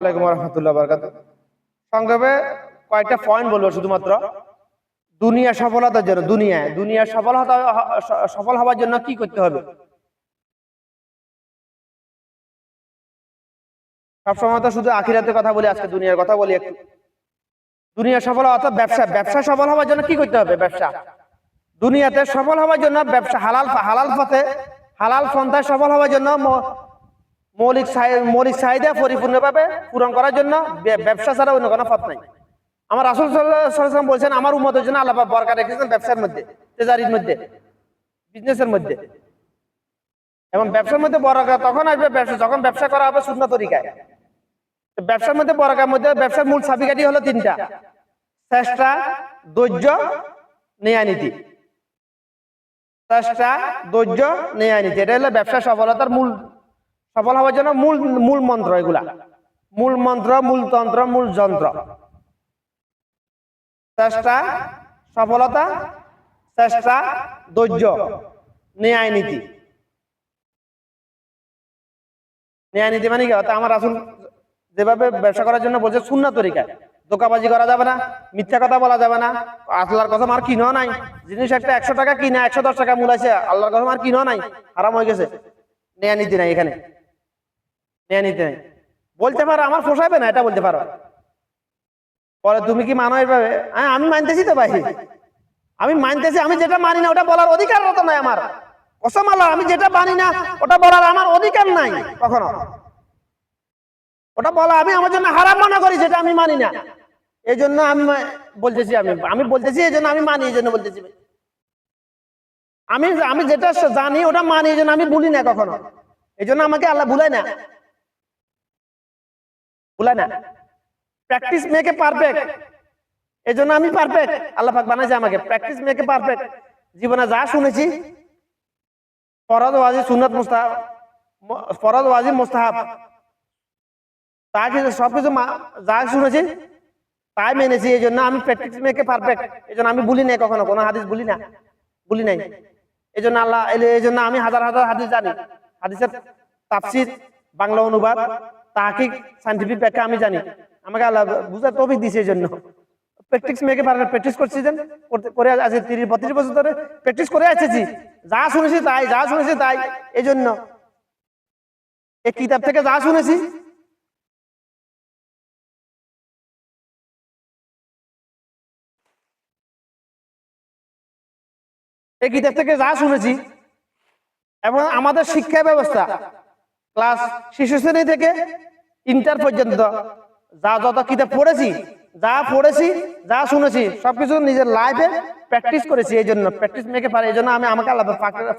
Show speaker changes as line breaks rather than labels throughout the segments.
আলাইকুম রহমতুল্লাহ বরকাত। সংক্ষেপে কয়েকটা পয়েন্ট বলব শুধুমাত্র। দুনিয়া সফলতার জন্য, দুনিয়া সফল হওয়ার জন্য কি করতে হবে? সবসময় তো শুধু আখিরাতের কথা বলি, আজকে দুনিয়ার কথা বলি একটু। দুনিয়া সফল অর্থাৎ ব্যবসা ব্যবসা সফল হওয়ার জন্য কি করতে হবে? ব্যবসা। দুনিয়াতে সফল হওয়ার জন্য ব্যবসা, হালাল হালাল পথে, হালাল পন্থায় সফল হওয়ার জন্য মৌলিক মৌলিক চাহিদা পরিপূর্ণভাবে পূরণ করার জন্য ব্যবসা ছাড়া অন্য কোনো পথ নাই। আমার রাসুল সাল্লাম বলছেন, আমার উন্মতের জন্য আল্লাহ বরকার রেখেছেন ব্যবসার মধ্যে, তেজারির মধ্যে বিজনেসের মধ্যে। এবং ব্যবসার মধ্যে বরাকা তখন আসবে, ব্যবসা যখন ব্যবসা করা হবে শূন্য তরিকায়। ব্যবসার মধ্যে বরাকার মধ্যে ব্যবসার মূল চাবিকাঠি হলো তিনটা। চেষ্টা, ধৈর্য নেয়ানীতি চেষ্টা, ধৈর্য নেয়ানীতি এটা হলো ব্যবসা সফলতার মূল সফল হওয়ার জন্য মূল মূল মন্ত্র এগুলা। মূল মন্ত্র, মূল তন্ত্র, মূল যন্ত্র। চেষ্টা, সফলতা, চেষ্টা, ধৈর্য, ন্যায় নীতি। ন্যায় নীতি মানে কি? আমার আসল যেভাবে ব্যবসা করার জন্য বলছে শূন্য তরিকা। দোকাবাজি করা যাবে না, মিথ্যা কথা বলা যাবে না। আল্লাহর কথা আর কিনো নাই। জিনিস একটা একশো টাকা কিনা একশো দশ টাকা মূল আছে, আল্লাহর কথা আর কিনো নাই। আরাম হয়ে গেছে। নেয়া নীতি নাই এখানে। নেয়া বলতে পারো, আমার পোষাবে না, এটা বলতে পারো। পরে তুমি কি মানো এভাবে আমি মানতেছি তো ভাই। আমি মানতেছি, আমি যেটা মানি না, ওটা বলার অধিকার মতো নাই আমার। কসম আল্লাহ, আমি যেটা মানি না, ওটা বলার আমার অধিকার নাই কখনো। ওটা বলা আমি আমার জন্য হারাম মনে করি, যেটা আমি মানি না। এই জন্য আমি বলতেছি আমি আমি বলতেছি এই জন্য আমি মানি এই জন্য বলতেছি। আমি আমি যেটা জানি, ওটা মানি এই জন্য আমি ভুলি না কখনো। এই জন্য আমাকে আল্লাহ ভুলায় না। ভুলায় না। প্র্যাকটিস পারফেক্ট এই জন্য আমি পারফেক্ট আল্লাহ পাক বানাইছে আমাকে। প্র্যাকটিস পারফেক্ট জীবনে যা শুনেছি ওয়াজি ওয়াজি মুস্তাহাব তা কিছু সবকিছু যা শুনেছি, তাই মেনেছি। এই জন্য আমি প্র্যাকটিস মেকে পারফেক্ট এই জন্য আমি বলি নাই কখনো। কোনো হাদিস বলি না। বলি নাই। এই জন্য আল্লাহ এই জন্য আমি হাজার হাজার হাদিস জানি। হাদিসের তাফসির, বাংলা অনুবাদ তাহাকিক সাইন্টিফিক ব্যাখ্যা আমি জানি। আমাকে আল্লাহ বুঝার তবিক দিছে এই জন্য প্র্যাকটিস পারে প্র্যাকটিস করছি করে আছে তিরিশ, বত্রিশ বছর ধরে প্র্যাকটিস করে আসছি। যা শুনেছি তাই, যা শুনেছি তাই। এই জন্য এই কিতাব থেকে যা শুনেছি, এই কিতাব থেকে যা শুনেছি, এবং আমাদের শিক্ষা ব্যবস্থা ক্লাস শিশু শ্রেণি থেকে ইন্টার পর্যন্ত। যা যত কিতাব পড়েছি, যা পড়েছি, যা শুনেছি, সবকিছু নিজের লাইফে প্র্যাকটিস করেছি এই জন্য প্র্যাকটিস মেকে পারে এই জন্য আমি আমাকে আল্লাহ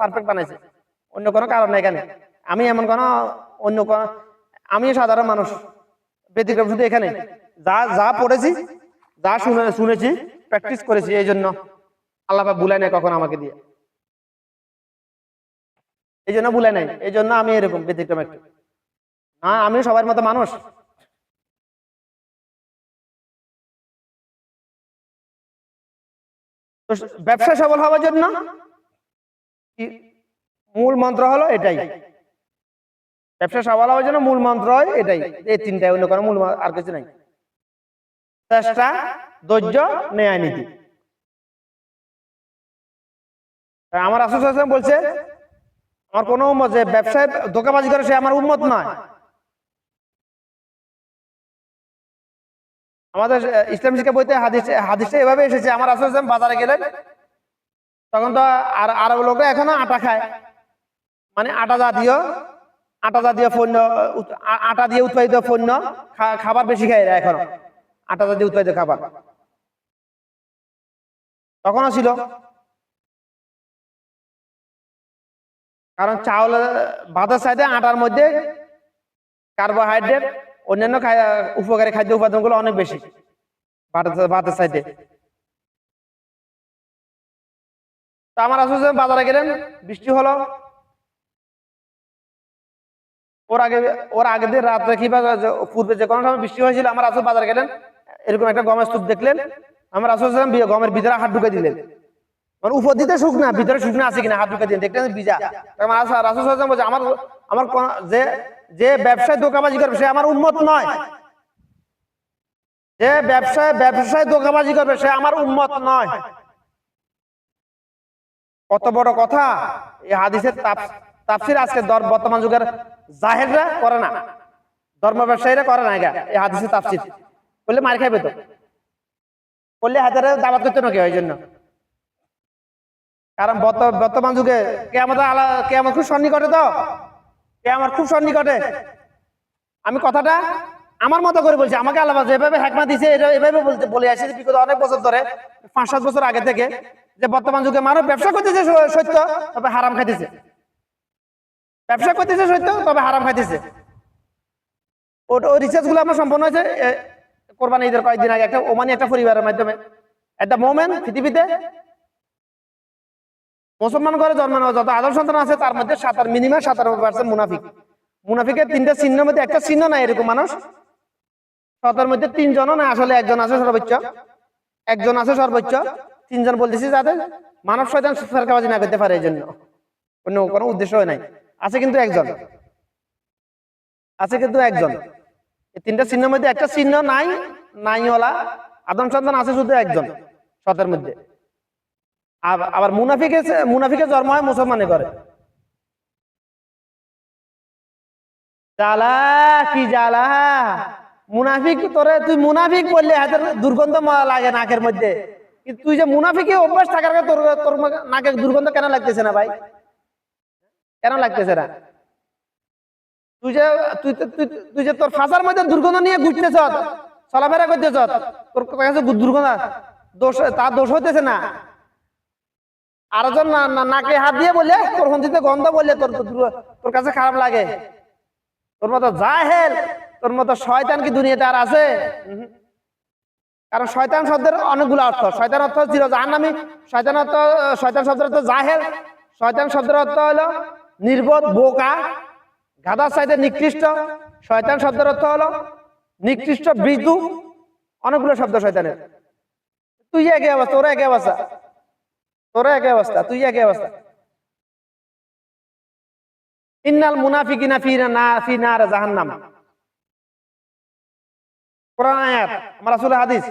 পারফেক্ট বানাইছি। অন্য কোনো কারণ নেই এখানে। আমি এমন কোনো, অন্য কোনো আমি সাধারণ মানুষ, ব্যতিক্রম শুধু এখানে। যা যা পড়েছি, যা শুনে, শুনেছি প্র্যাকটিস করেছি এই জন্য আল্লাহ বুলাই নাই কখন আমাকে দিয়ে। এই জন্য বুলাই নাই। এই জন্য আমি এরকম ব্যতিক্রম একটু। না, আমি সবার মতো মানুষ। ব্যবসা সফল হওয়ার জন্য মূল মন্ত্র হলো এটাই। ব্যবসা সফল হওয়ার জন্য মূল মন্ত্র হয় এটাই। এই তিনটাই অন্য কোনো মূল আর কিছু নাই। চেষ্টা, ধৈর্য, ন্যায় নীতি। আমার আসুস বলছে আমার কোনো যে ব্যবসায় ধোকাবাজি করে সে আমার উন্মত নয়। আমাদের ইসলাম শিক্ষা বইতে হাদিস, হাদিসে এভাবে এসেছে, আমার আসুস বাজারে গেলেন, তখন তো আর আরব লোকরা এখনও আটা খায়। মানে আটা জাতীয় আটা জাতীয় পণ্য আটা দিয়ে উৎপাদিত পণ্য খাবার বেশি খায় এরা এখনও। আটা জাতীয় উৎপাদিত খাবার। তখনও ছিল। কারণ চাউল ভাতের সাইডে আটার মধ্যে কার্বোহাইড্রেট অন্যান্য উপকারী খাদ্য উপাদানগুলো অনেক বেশি ভাতের সাইডে তো আমার আসলে বাজারে গেলেন, বৃষ্টি হলো। ওর আগে ওর আগে দিন রাত্রে কি বা পূর্বে যে কোনো সময় বৃষ্টি হয়েছিল, আমার আসলে বাজারে গেলেন, এরকম একটা গমের স্তূপ দেখলেন, আমার আসলে গমের ভিতরে হাত ঢুকে দিলেন। মানে উপর ভিতরে আছে কিনা? হাত আমার আমার যে যে ব্যবসায় করবে, সে আমার উন্মত নয়। যে ব্যবসায় ব্যবসায় করবে, সে আমার উন্মত নয়। কত বড় কথা, এই হাদিসের তাফসির আজকে বর্তমান যুগের জাহেররা করে না। ধর্ম ব্যবসায়ীরা করে না এই হাদিসের তাফসির। বললে মার খাইবে তো? বললে হাজারে দাবাত করতে নাকি ওই জন্য? কারণ বর্ত- বর্তমান যুগে কে আমাদের কে আমার খুব সন্নিকটে তো? কে আমার খুব সন্নিকটে। আমি কথাটা আমার মতো করে বলছি, আমাকে আলাদা যেভাবে হ্যাকমা দিছে এটা এভাবে বলতে বলে আসি বিগত অনেক বছর ধরে পাঁচ সাত বছর আগে থেকে, যে বর্তমান যুগে মানুষ ব্যবসা করতেছে সত্য, তবে হারাম খাইতেছে। ব্যবসা করতেছে সত্য, তবে হারাম খাইতেছে। ওই রিসার্চগুলো আমার সম্পন্ন হয়েছে। কোরবানি ঈদের কয়েকদিন আগে একটা ওমানি একটা পরিবারের মাধ্যমে। একটা মোমেন পৃথিবীতে মুসলমান করে জন্মানো যত আদম সন্তান আছে, তার মধ্যে সাতার মিনিমাম সাতান্ন পার্সেন্ট মুনাফিক। মুনাফিকের তিনটা চিহ্নের মধ্যে একটা চিহ্ন নাই এরকম মানুষ। শতের মধ্যে তিনজনও না আসলে একজন আছে সর্বোচ্চ। একজন আছে সর্বোচ্চ। তিনজন বলতেছি যাতে মানব শয়তান ফেরকাবাজি না করতে পারে এই জন্য অন্য কোনো উদ্দেশ্য নাই। আছে কিন্তু একজন। আছে কিন্তু একজন। এই তিনটা চিহ্নের মধ্যে একটা চিহ্ন নাই নাই নাইওয়ালা, আদম সন্তান আছে শুধু একজন শতের মধ্যে। আবার মুনাফিকে মুনাফিকে জন্ম হয় মুসলমানে করে কি মুনাফিক তোরে তুই মুনাফিক দুর্গন্ধ লাগে নাকের মধ্যে। তুই যে মুনাফিকে অভ্যাস থাকার তোর তোর মা- নাকে দুর্গন্ধ কেন লাগতেছে না ভাই? কেন লাগতেছে না? তুই যে তুই তুই যে তোর ফাঁসার মধ্যে দুর্গন্ধ নিয়ে ঘুরতেছ, চলাফেরা করতেছ, তোর কাছে দুর্গন্ধ দোষ তার দোষ হইতেছে না। আরেকজন না- না- নাকে হাত দিয়ে বললে তোর হন্দিতে গন্ধ বললে তোর তোর- কাছে খারাপ লাগে। তোর মতো জাহেল, তোর মতো শয়তান কি দুনিয়াতে আর আছে। কারণ শয়তান শব্দের অনেকগুলো অর্থ। শয়তান অর্থ ছিল জাহান্নামী শয়তান অর্থ, শয়তান শব্দের অর্থ জাহেল, শয়তান শব্দের অর্থ হলো নির্বোধ, বোকা, গাদার চাইতে নিকৃষ্ট। শয়তান শব্দের অর্থ হলো নিকৃষ্ট বিদু অনেকগুলো শব্দ শয়তানের। তুই একই অবস্থা তোরা একই অবস্থা। তোরা একই অবস্থা তুই একই অবস্থা। ইন্নাল ফি না ফি আমার হাদিস।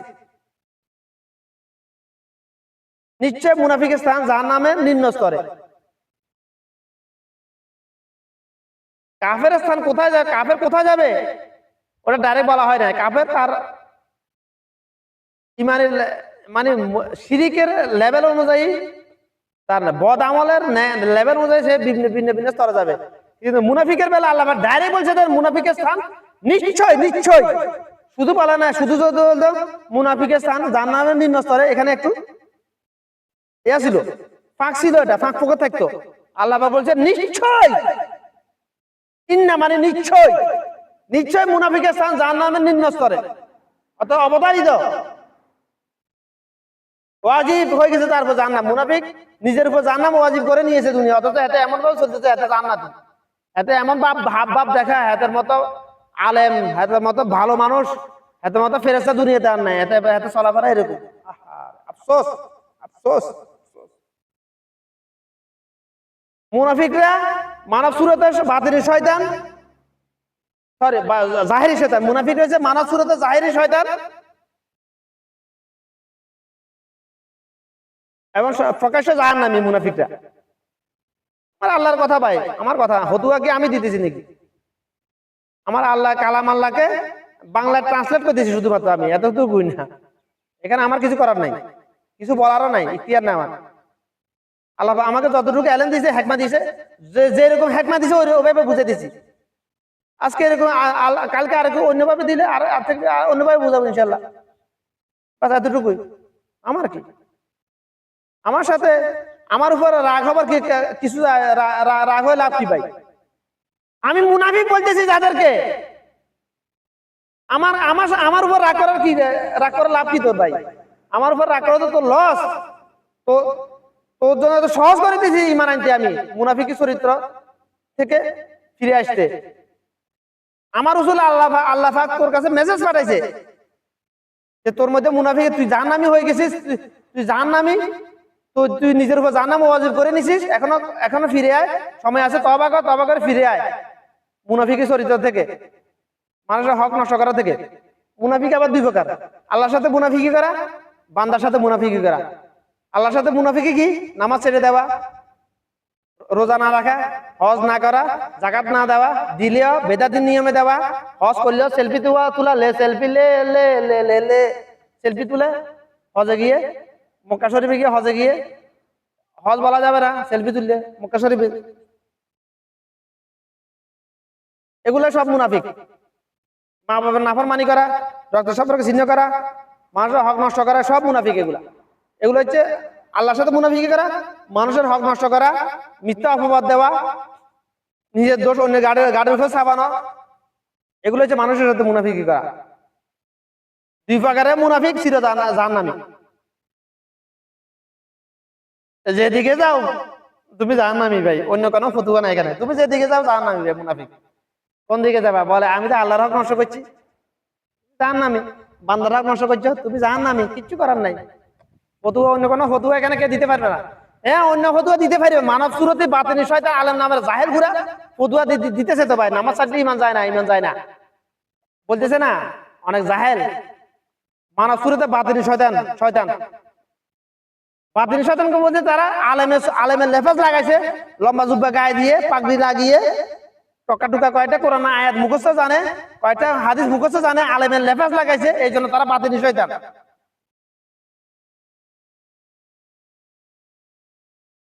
নিশ্চয় মুনাফিকের স্থান জাহান্নামের নিম্ন স্তরে। কাফের স্থান কোথায় যাবে কাফের কোথায় যাবে? ওটা ডাইরেক্ট বলা হয় না কাফের তার ইমানের মানে শিরিকের লেভেল অনুযায়ী তার বদ আমলের লেভেল অনুযায়ী সে ভিন্ন ভিন্ন ভিন্ন স্তরে যাবে। কিন্তু মুনাফিকের বেলা আল্লাহ ডাইরেক্ট বলছে তার মুনাফিকের স্থান নিশ্চয় নিশ্চয়। শুধু পালা না, শুধু যদি মুনাফিকের স্থান জান্নাতের নিম্ন স্তরে, এখানে একটু ইয়া ছিল ফাঁক ছিল এটা, ফাঁক ফুকে থাকতো। আল্লাহ বলছে নিশ্চয়। ইন্না মানে নিশ্চয়। নিশ্চয় মুনাফিকের স্থান জান্নাতের নিম্ন স্তরে। অত অবতারিত ওয়াজিব হয়ে গেছে তারপর জান্নাত। মুনাফিক নিজের উপর জান্নাম ওয়াজিব করে নিয়েছে দুনিয়া। অথচ এতে এমন ভাবে চলতেছে, এতে জান্নাত। এতে এমন ভাব ভাব ভাব দেখা হাতের মতো আলেম, হাতের মতো ভালো মানুষ, হাতের মতো ফেরেস্তা দুনিয়াতে আর নাই। এতে এতে চলাফেরা এরকম। আফসোস আফসোস মুনাফিকরা মানব সুরতে বাতিল শয়তান। সরি জাহেরি শয়তান। মুনাফিক হয়েছে মানব সুরতে জাহেরি শয়তান এবং প্রকাশ্যে জাহান নামি মুনাফিকরা। আমার আল্লাহর কথা ভাই, আমার কথা। হতুয়া কি আমি দিতেছি নাকি? আমার আল্লাহ কালাম আল্লাহকে বাংলায় ট্রান্সলেট করতেছি শুধুমাত্র আমি এতটুকু না। এখানে আমার কিছু করার নাই, কিছু বলারও নাই ইতিহার না আমার। আল্লাহ আমাকে যতটুকু এলেন দিছে হেকমা দিছে যে যেরকম দিছে ওই ওইভাবে বুঝে দিছি আজকে এরকম কালকে আর অন্যভাবে দিলে আর অন্যভাবে বুঝাবো ইনশাল্লাহ বাস এতটুকুই। আমার কি? আমার সাথে আমার উপর রাগ হবার কিছু রাগ হয়ে লাভ কি ভাই? আমি মুনাফিক বলতেছি যাদেরকে। আমার আমার আমার উপর রাগ করার কি রাগ করার লাভ কি তোর ভাই? আমার উপর রাগ করা তো লস তো তোর জন্য তো সহজ করে দিয়েছি ইমান আনতে আমি, মুনাফিকি চরিত্র থেকে ফিরে আসতে। আমার উসুল আল্লাহ আল্লাহ পাক তোর কাছে মেসেজ পাঠাইছে যে তোর মধ্যে মুনাফিক, তুই জাহান্নামি হয়ে গেছিস, তুই- তুই জাহান্নামি তো তুই নিজের উপর জানা ওয়াজিব করে নিছিস, এখনও এখনও ফিরে আয়, সময় আছে তবা কর তবা করে ফিরে আয়। মুনাফিকি চরিত্র থেকে, মানুষের হক নষ্ট করা থেকে। মুনাফিক আবার দুই প্রকার, আল্লাহর সাথে মুনাফিকি করা, বান্দার সাথে মুনাফিকি করা। আল্লাহর সাথে মুনাফিকি কি? নামাজ ছেড়ে দেওয়া, রোজা না রাখা, হজ না করা জাকাত না দেওয়া, দিলেও বেদাতির নিয়মে দেওয়া, হজ করলেও সেলফি তোলা তোলা, লে, সেলফি লে লে লে লে, সেলফি তুলে হজে গিয়ে মক্কা শরীফে গিয়ে হজে গিয়ে হজ বলা যাবে না সেলফি তুললে মক্কা শরীফে। এগুলো সব মুনাফিক। মা বাবার নাফরমানি করা, রক্ত সম্পর্কে ছিন্ন করা, মানুষের হক নষ্ট করা, সব মুনাফিক এগুলা। এগুলো হচ্ছে আল্লাহর সাথে মুনাফিকি করা, মানুষের হক নষ্ট করা, মিথ্যা অপবাদ দেওয়া, নিজের দোষ অন্য গাড়ির গাড়ির উপর চাপানো এগুলো হচ্ছে মানুষের সাথে মুনাফিকি করা। দুই প্রকারের মুনাফিক ছিল জান নামি যেদিকে যাও, তুমি জান নামি ভাই, অন্য কোনো ফতুয়া নাই এখানে। তুমি যেদিকে যাও জান নামি ভাই, মুনাফিক। কোন দিকে যাবা? বলে, আমি তো আল্লাহর হক নষ্ট করছি। জান নামি বান্দার হক নষ্ট করছ? তুমি জান নামি কিচ্ছু করার নাই। ফতুয়া, অন্য কোনো ফতুয়া এখানে কে দিতে পারবে না? হ্যাঁ অন্য ফতুয়া দিতে পারবে। মানব সুরতে বাতিনি শয়তান, আলেম নামের জাহের ঘুরা ফতুয়া দিতেছে তো ভাই। নামাজ ছাড়লে ইমান যায় না ইমান যায় না। বলতেছে না, অনেক জাহেল। মানব সুরতে বাতিনি শয়তান শয়তান। বলতে তারা আলেমের আলেমের লেফাজ লাগাইছে, লম্বা জুব্বা গায়ে দিয়ে, পাগড়ি লাগিয়ে, টকা টুকা কয়টা কোরআন আয়াত মুখস্থ জানে, কয়টা হাদিস মুখস্থ জানে আলেমের লেফাজ লাগাইছে, এই জন্য তারা বাতিনি শয়তান।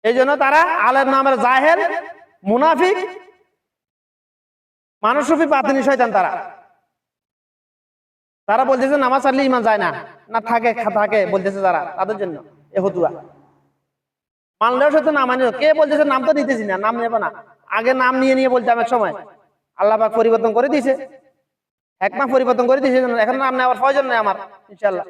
এই জন্য তারা আলেম নামের জাহের মুনাফিক, মানুষরূপী বাতিনি শয়তান তারা। তারা বলতেছে, নামাজ ছাড়লে ইমান যায় না। না, থাকে থাকে, বলতেছে তারা, তাদের জন্য। এ হতুয়া মানলেও সত্য না মানে কে বলতেছে নাম তো নিতেছি না, নাম নেব না। আগে নাম নিয়ে নিয়ে বলতাম এক সময়। আল্লাহ পাক পরিবর্তন করে দিয়েছে। এক পরিবর্তন করে দিয়েছে, এখন নাম নেওয়ার প্রয়োজন নেই আমার ইনশাল্লাহ